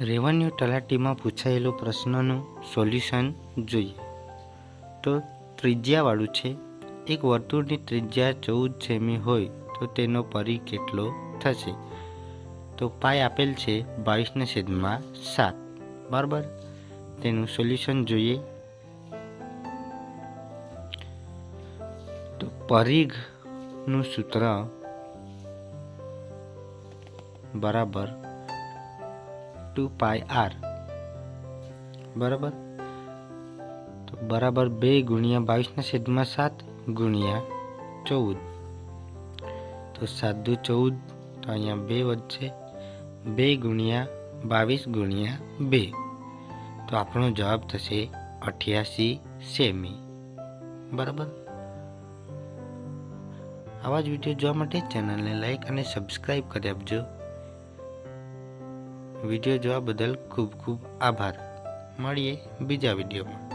Revenue તલાટીમાં પૂછાયેલો પ્રશ્નનું solution જોઈએ. તો ત્રિજ્યાવાળું છે. એક વર્તુળની ત્રિજ્યા ચૌદ સેમી હોય તો તેનો પરિઘ કેટલો થશે? તો પાય આપેલ છે બાવીસના છેદમાં સાત. બરાબર? તેનું સોલ્યુશન જોઈએ. તો પરિઘનું સૂત્ર બરાબર ટુ પાય આર. બરાબર? તો બરાબર બે ગુણ્યા બાવીસના છેદમાં સાત ગુણ્યા ચૌદ. તો સાત દુ ચૌદ, તો અહીંયા બે વધશે. બે ગુણ્યા બાવીસ ગુણ્યા બે. તો આપણો જવાબ થશે અઠ્યાસી સેમી. બરાબર? આવા જ વીડિયો જોવા માટે ચેનલને લાઈક અને સબસ્ક્રાઈબ કરી આપજો. વીડિયો જોવા બદલ ખૂબ ખૂબ આભાર. મળીએ બીજા વિડીયોમાં.